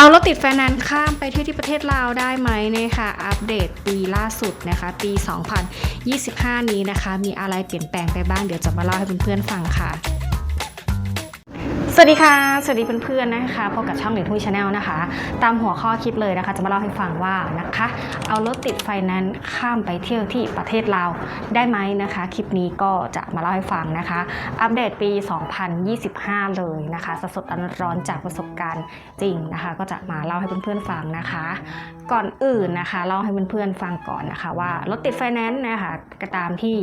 เอารถติดไฟแนนซ์ข้ามไปเที่ยวที่ประเทศลาวได้ไหมนะคะอัปเดตปีล่าสุดนะคะ ปี 2025 นี้นะคะ มีอะไรเปลี่ยนแปลงไปบ้างเดี๋ยวจะมาเล่าให้เพื่อนๆฟังค่ะ สวัสดีค่ะ สวัสดีเพื่อนๆนะคะพบกับช่องหลินทุยชาแนลนะคะ ตามหัวข้อคลิปเลยนะคะ จะมาเล่าให้ฟังว่านะคะ เอารถติดไฟแนนซ์ข้ามไปเที่ยวที่ประเทศลาวได้ไหมนะคะ คลิปนี้ก็จะมาเล่าให้ฟังนะคะ อัปเดตปี 2025 เลยนะคะสดๆร้อนๆจากประสบการณ์จริงนะคะ ก็จะมาเล่าให้เพื่อนๆฟังนะคะ ก่อนอื่นนะคะเล่าให้เพื่อนๆฟังก่อนนะคะว่ารถติดไฟแนนซ์นะคะก็ตามที่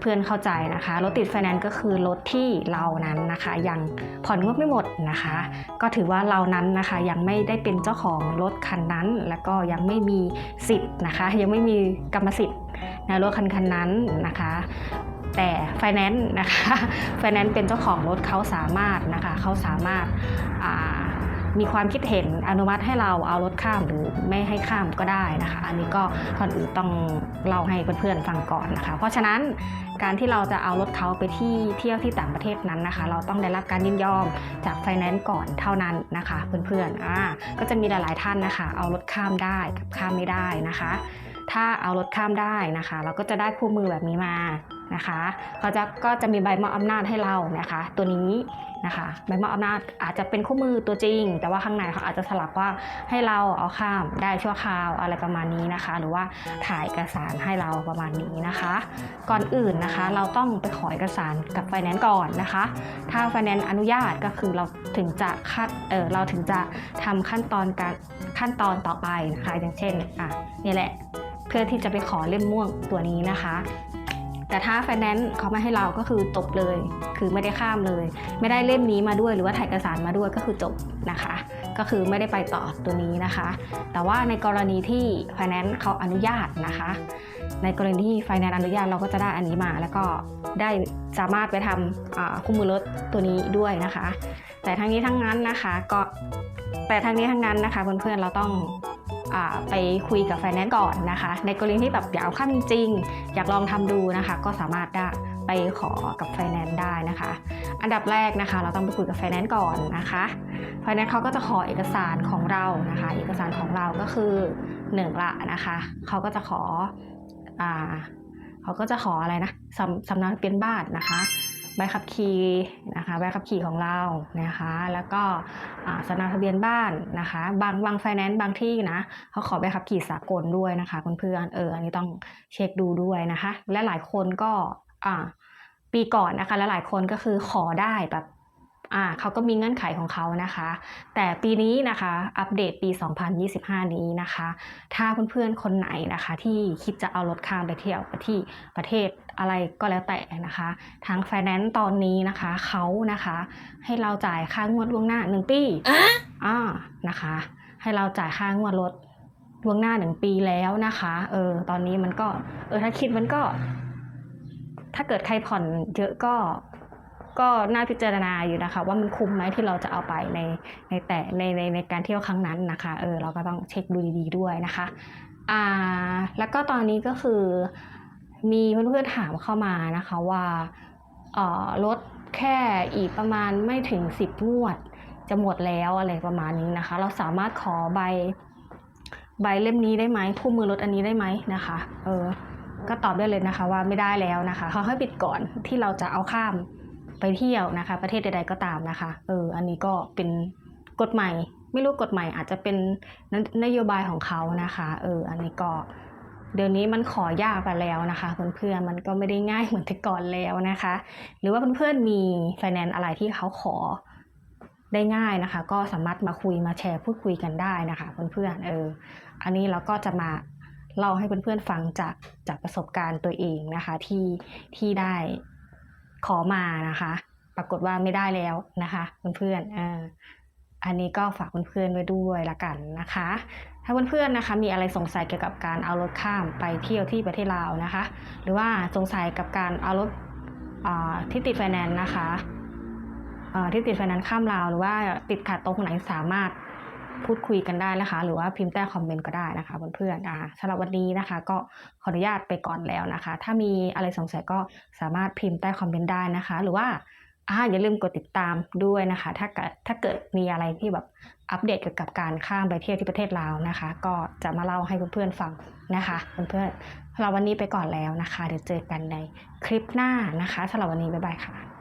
เพื่อนๆเข้าใจนะคะรถติดไฟแนนซ์ก็คือรถที่เรานั้นนะคะ ยังผ่อนงวดไม่หมดนะคะ ก็ถือว่าเรานั้นนะคะยังไม่ได้เป็นเจ้าของรถคันนั้น แล้วก็ยังไม่มีสิทธิ์นะคะ ยังไม่มีกรรมสิทธิ์ในรถคันคันนั้นนะคะแต่ไฟแนนซ์นะคะไฟแนนซ์เป็นเจ้าของรถเขาสามารถนะคะเขาสามารถอ่า มีความคิดเห็นอนุมัติให้เราเอารถข้ามหรือไม่ให้ข้ามก็ได้นะคะ อันนี้ก็ก่อนอื่นต้องเล่าให้เพื่อนๆฟังก่อนนะคะ เพราะฉะนั้นการที่เราจะเอารถเขาไปที่เที่ยวที่ต่างประเทศนั้นนะคะ เราต้องได้รับการยินยอมจากไฟแนนซ์ก่อนเท่านั้นนะคะเพื่อนๆอ่าก็จะมีหลายๆท่านนะคะ เอารถข้ามได้กับข้ามไม่ได้นะคะ ถ้าเอารถข้ามได้นะคะ เราก็จะได้คู่มือแบบนี้มา นะคะเขาจะก็จะมีใบมอบอำนาจให้เรานะคะ ตัวนี้นะคะใบมอบอำนาจอาจจะเป็นคู่มือตัวจริง แต่ว่าข้างในเขาอาจจะสลักว่าให้เราเอาข้ามได้ชั่วคราวอะไรประมาณนี้นะคะ หรือว่าถ่ายเอกสารให้เราประมาณนี้นะคะ ก่อนอื่นนะคะ เราต้องไปขอเอกสารกับไฟแนนซ์ก่อนนะคะ ถ้าไฟแนนซ์อนุญาตก็คือเราถึงจะคัดเออเราถึงจะทำขั้นตอนการขั้นตอนต่อไปนะคะ อย่างเช่นอะนี่แหละเพื่อที่จะไปขอเล่มม่วงตัวนี้นะคะ แต่ถ้าไฟแนนซ์เขาไม่ให้เราก็คือจบเลย คือไม่ได้ข้ามเลย ไม่ได้เล่มนี้มาด้วยหรือว่าถ่ายเอกสารมาด้วยก็คือจบนะคะ ก็คือไม่ได้ไปต่อตัวนี้นะคะ แต่ว่าในกรณีที่ไฟแนนซ์เขาอนุญาตนะคะ ในกรณีที่ไฟแนนซ์อนุญาตเราก็จะได้อันนี้มา แล้วก็ได้สามารถไปทำคู่มือรถตัวนี้ด้วยนะคะ แต่ทั้งนี้ทั้งนั้นนะคะก็แต่ทั้งนี้ทั้งนั้นนะคะเพื่อนๆเราต้อง ไปคุยกับไฟแนนซ์ก่อนนะคะ ในกรณีที่แบบอยากเอาข้ามจริง อยากลองทำดูนะคะ ก็สามารถได้ไปขอกับไฟแนนซ์ได้นะคะ อันดับแรกนะคะ เราต้องไปคุยกับไฟแนนซ์ก่อนนะคะไฟแนนซ์เขาก็จะขอเอกสารของเรานะคะ เอกสารของเราก็คือหนึ่งละนะคะเขาก็จะขออเขาก็จะขออะไรนะสำสำเนาทะเบียนบ้านนะคะ ใบขับขี่นะคะใบขับขี่ของเรานะคะ แล้วก็สำเนาทะเบียนบ้านนะคะ บางบางไฟแนนซ์บางที่นะเขาขอใบขับขี่สากลด้วยนะคะเพื่อนเอออันนี้ต้องเช็คดูด้วยนะคะ และหลายคนก็อ่าปีก่อนนะคะ และหลายคนก็คือขอได้แบบ อ่าเขาก็มีเงื่อนไขของเขานะคะ แต่ปีนี้นะคะอัปเดตปี 2025 นี้นะคะ ถ้าเพื่อนๆคนไหนนะคะ ที่คิดจะเอารถข้ามไปเที่ยวไปที่ประเทศอะไรก็แล้วแต่นะคะทางไฟแนนซ์ตอนนี้นะคะเขานะคะ ให้เราจ่ายค่างวดล่วงหน้า 1 ปีอ่านะคะ ให้เราจ่ายค่างวดรถล่วงหน้า 1 ปีแล้วนะคะเออตอนนี้มันก็เออถ้าคิดมันก็ถ้าเกิดใครผ่อนเยอะก็ ก็น่าพิจารณาอยู่นะคะ ว่ามันคุ้มไหมที่เราจะเอาไปในในแต่ในในในการเที่ยวครั้งนั้นนะคะเออเราก็ต้องเช็คดูดีๆด้วยนะคะอ่าแล้วก็ตอนนี้ก็คือมีเพื่อนๆถามเข้ามานะคะว่าเออรถแค่อีกประมาณไม่ถึง 10งวดจะหมดแล้วอะไรประมาณนี้นะคะ เราสามารถขอใบใบเล่มนี้ได้ไหมคู่มือรถอันนี้ได้ไหมนะคะเออก็ตอบได้เลยนะคะว่าไม่ได้แล้วนะคะเขาให้ปิดก่อนที่เราจะเอาข้าม ไปเที่ยวนะคะ ประเทศใดๆก็ตามนะคะเอออันนี้ก็เป็นกฎใหม่ไม่รู้กฎใหม่อาจจะเป็นนนโยบายของเขานะคะเอออันนี้ก็เดี๋ยวนี้มันขอยากไปแล้วนะคะเพื่อนๆมันก็ไม่ได้ง่ายเหมือนแต่ก่อนแล้วนะคะ หรือว่าเพื่อนๆมีไฟแนนซ์อะไรที่เขาขอได้ง่ายนะคะ ก็สามารถมาคุยมาแชร์พูดคุยกันได้นะคะเพื่อนๆเอออันนี้เราก็จะมาเล่าให้เพื่อนๆฟังจากจากประสบการณ์ตัวเองนะคะที่ที่ได้ ขอมานะคะ ปรากฏว่าไม่ได้แล้วนะคะเพื่อนๆเอออันนี้ก็ฝากเพื่อนๆไว้ด้วยละกันนะคะ ถ้าเพื่อนๆนะคะ มีอะไรสงสัยเกี่ยวกับการเอารถข้ามไปเที่ยวที่ประเทศลาวนะคะ หรือว่าสงสัยกับการเอารถที่ติดไฟแนนซ์นะคะที่ติดไฟแนนซ์ข้ามลาวหรือว่าติดขัดตรงไหนสามารถ พูดคุยกันได้นะคะ หรือว่าพิมพ์ใต้คอมเมนต์ก็ได้นะคะเพื่อนๆอ่าสำหรับวันนี้นะคะ ก็ขออนุญาตไปก่อนแล้วนะคะ ถ้ามีอะไรสงสัยก็สามารถพิมพ์ใต้คอมเมนต์ได้นะคะ หรือว่าอ่าอย่าลืมกดติดตามด้วยนะคะ ถ้าเกิดถ้าเกิดมีอะไรที่แบบอัปเดตเกี่ยวกับการข้ามไปเที่ยวที่ประเทศลาวนะคะ ก็จะมาเล่าให้เพื่อนๆฟังนะคะเพื่อนๆเราวันนี้ไปก่อนแล้วนะคะ เดี๋ยวเจอกันในคลิปหน้านะคะสำหรับวันนี้บ๊ายบายค่ะ